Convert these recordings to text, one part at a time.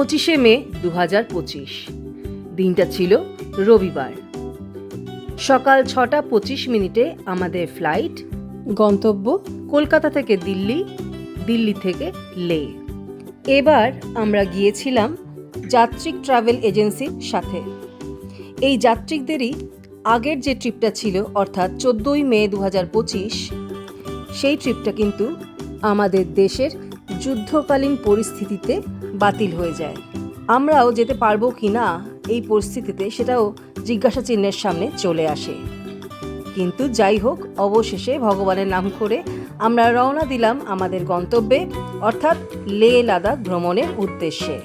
পঁচিশে মে দু হাজার পঁচিশ। দিনটা ছিল রবিবার। সকাল ছটা পঁচিশ মিনিটে আমাদের ফ্লাইট গন্তব্য কলকাতা থেকে দিল্লি দিল্লি থেকে লে। এবার আমরা গিয়েছিলাম যাত্রিক ট্রাভেল এজেন্সির সাথে। এই যাত্রিকদেরই আগের যে ট্রিপটা ছিল, অর্থাৎ চোদ্দোই মে দু হাজার পঁচিশ, সেই ট্রিপটা কিন্তু আমাদের দেশের যুদ্ধকালীন পরিস্থিতিতে বাতিল হয়ে যায়। আমরাও যেতে পারব কি না এই পরিস্থিতিতে সেটাও জিজ্ঞাসা চিহ্নের সামনে চলে আসে। কিন্তু যাই হোক, অবশেষে ভগবানের নাম করে আমরা রওনা দিলাম আমাদের গন্তব্যে, অর্থাৎ লে লাদাখ ভ্রমণের উদ্দেশ্যে।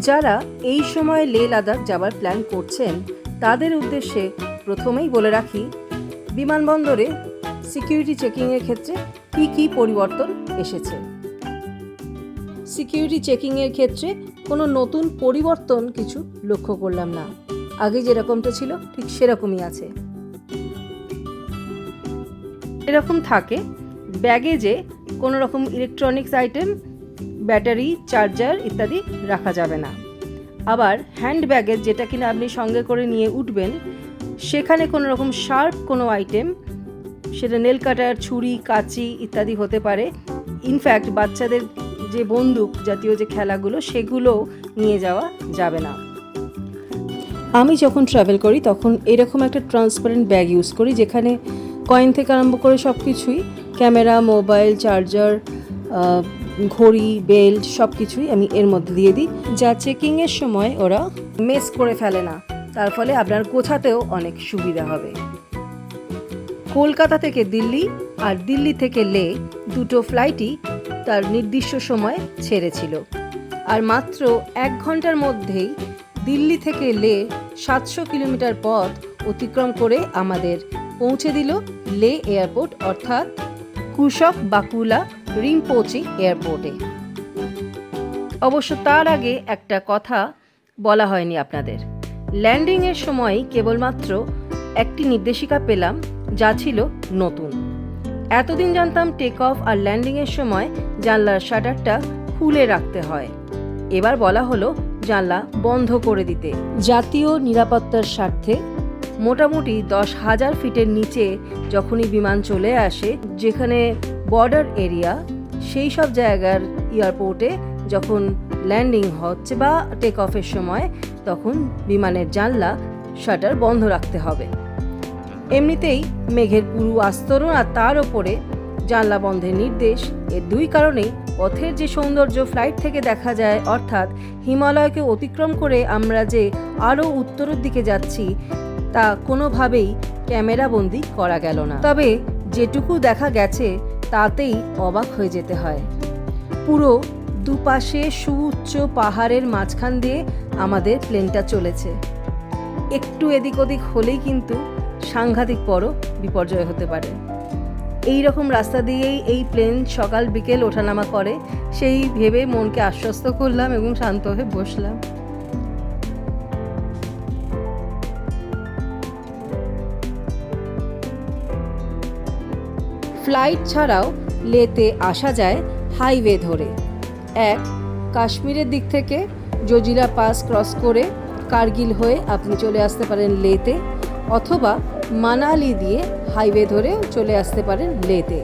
যারা এই সময় লে লাদাখ যাওয়ার প্ল্যান করছেন, তাদের উদ্দেশ্যে প্রথমেই বলে রাখি, বিমানবন্দরে সিকিউরিটি চেকিংয়ের ক্ষেত্রে কী কী পরিবর্তন এসেছে? সিকিউরিটি চেকিংয়ের ক্ষেত্রে কোনো নতুন পরিবর্তন কিছু লক্ষ্য করলাম না। আগে যেরকমটা ছিল, ঠিক সেরকমই আছে। এরকম থাকে ব্যাগেজে কোনো রকম ইলেকট্রনিক্স আইটেম ব্যাটারি চার্জার ইত্যাদি রাখা যাবে না। আবার হ্যান্ড ব্যাগের যেটা কিনা আপনি সঙ্গে করে নিয়ে উঠবেন, সেখানে কোনো রকম শার্প কোনো আইটেম সেটা নেল কাটার ছুরি, কাঁচি ইত্যাদি হতে পারে। ইনফ্যাক্ট বাচ্চাদের যে বন্দুক জাতীয় যে খেলাগুলো, সেগুলো নিয়ে যাওয়া যাবে না। আমি যখন ট্রাভেল করি, তখন এরকম একটা ট্রান্সপারেন্ট ব্যাগ ইউজ করি, যেখানে কয়েন থেকে আরম্ভ করে সব কিছুই ক্যামেরা মোবাইল চার্জার ঘড়ি বেল্ট সব কিছুই আমি এর মধ্যে দিয়ে দিই। যা চেকিংয়ের সময় ওরা মেস করে ফেলে না। তার ফলে আপনার গোছাতেও অনেক সুবিধা হবে। কলকাতা থেকে দিল্লি আর দিল্লি থেকে লে দুটো ফ্লাইটই তার নির্দিষ্ট সময় ছেড়েছিল। আর মাত্র এক ঘণ্টার মধ্যেই দিল্লি থেকে লে সাতশো কিলোমিটার পথ অতিক্রম করে আমাদের পৌঁছে দিল লে এয়ারপোর্ট, অর্থাৎ কুশক বাকুলা রিমপোচি এয়ারপোর্টে। অবশ্য তার আগে একটা কথা বলা হয়নি আপনাদের। ল্যান্ডিংয়ের সময় কেবলমাত্র একটি নির্দেশিকা পেলাম, যা ছিল নতুন। এতদিন জানতাম টেক অফ আর ল্যান্ডিংয়ের সময় জানলার শাটারটা খুলে রাখতে হয়। এবার বলা হলো জানলা বন্ধ করে দিতে। জাতীয় নিরাপত্তার স্বার্থে মোটামুটি দশ হাজার ফিটের নিচে যখনই বিমান চলে আসে, যেখানে বর্ডার এরিয়া, সেই সব জায়গার এয়ারপোর্টে যখন ল্যান্ডিং হচ্ছে বা টেক অফের সময়, তখন বিমানের জানলা, শাটার বন্ধ রাখতে হবে। এমনিতেই মেঘের পুরু আস্তরণ আর তার ওপরে জানলা বন্ধের নির্দেশ। এর দুই কারণেই পথের যে সৌন্দর্য ফ্লাইট থেকে দেখা যায়, অর্থাৎ হিমালয়কে অতিক্রম করে আমরা যে আরও উত্তরের দিকে যাচ্ছি, তা কোনোভাবেই ক্যামেরাবন্দি করা গেল না। তবে যেটুকু দেখা গেছে, তাতেই অবাক হয়ে যেতে হয়। পুরো দুপাশে সুউচ্চ পাহাড়ের মাঝখান দিয়ে আমাদের প্লেনটা চলেছে। একটু এদিক ওদিক হলেই কিন্তু সাংঘাতিক বড় বিপর্যয় হতে পারে। এই রকম রাস্তা দিয়েই এই প্লেন সকাল বিকেল ওঠানামা করে। সেই ভেবে মনকে আশ্বস্ত করলাম এবং শান্ত হয়ে বসলাম। ফ্লাইট ছাড়াও লেতে আসা যায় হাইওয়ে ধরে। এক, কাশ্মীরের দিক থেকে জজিলা পাস ক্রস করে কার্গিল হয়ে আপনি চলে আসতে পারেন লেতে অথবা মানালি দিয়ে হাইওয়ে ধরে চলে আসতে পারেন লেতে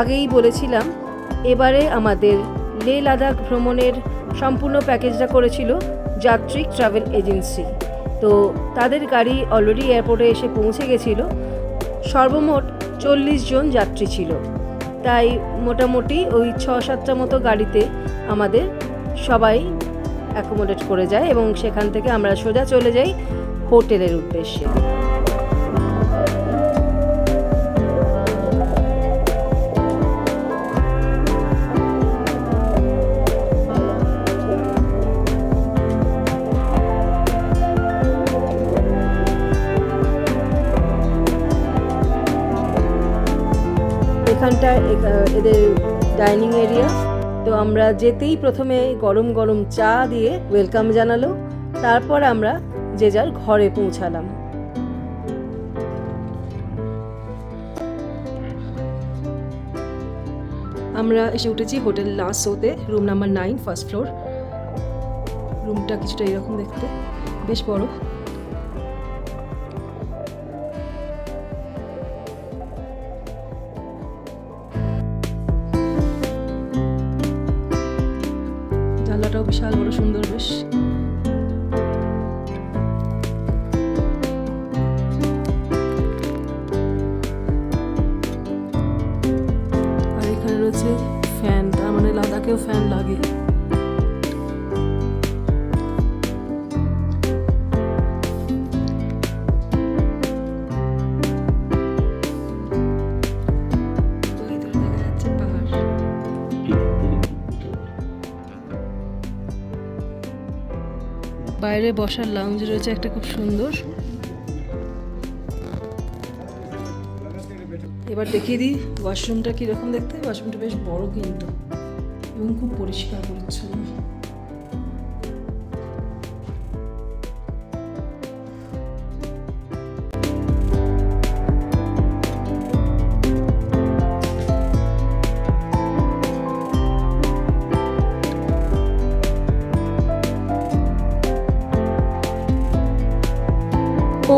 আগেই বলেছিলাম, এবারে আমাদের লে লাদাখ ভ্রমণের সম্পূর্ণ প্যাকেজটা করেছিল যাত্রিক ট্রাভেল এজেন্সি। তো তাদের গাড়ি অলরেডি এয়ারপোর্টে এসে পৌঁছে গেছিল। সর্বমোট চল্লিশ জন যাত্রী ছিল। তাই মোটামুটি ওই ছ সাতটা মতো গাড়িতে আমাদের সবাই অ্যাকোমোডেট করে যায় এবং সেখান থেকে আমরা সোজা চলে যাই হোটেলের উদ্দেশ্যে। এখানটা এদের ডাইনিং এরিয়া। তো আমরা যেতেই প্রথমে গরম গরম চা দিয়ে ওয়েলকাম জানালো, তারপর আমরা যে যার ঘরে পৌঁছালাম। আমরা এসে উঠেছি হোটেল লাস্ট শোতে room number nine, first floor. রুমটা কিছুটা এরকম দেখতে, বেশ বড়। বিশাল বড় সুন্দর বেশ বাইরে বসার লাউঞ্জ রয়েছে একটা খুব সুন্দর। এবার দেখিয়ে দিই ওয়াশরুমটা কীরকম দেখতে। ওয়াশরুমটা বেশ বড় কিন্তু, এবং খুব পরিষ্কার পরিচ্ছন্ন।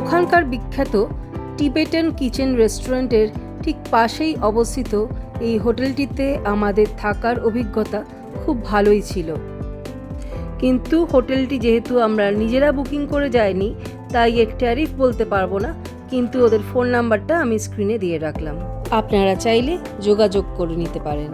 ওখানকার বিখ্যাত টিবেটান কিচেন রেস্টুরেন্টের ঠিক পাশেই অবস্থিত এই হোটেলটিতে আমাদের থাকার অভিজ্ঞতা খুব ভালোই ছিল। কিন্তু হোটেলটি যেহেতু আমরা নিজেরা বুকিং করে যাইনি, তাই এর ট্যারিফ বলতে পারব না, কিন্তু ওদের ফোন নাম্বারটা আমি স্ক্রিনে দিয়ে রাখলাম। আপনারা চাইলে যোগাযোগ করে নিতে পারেন।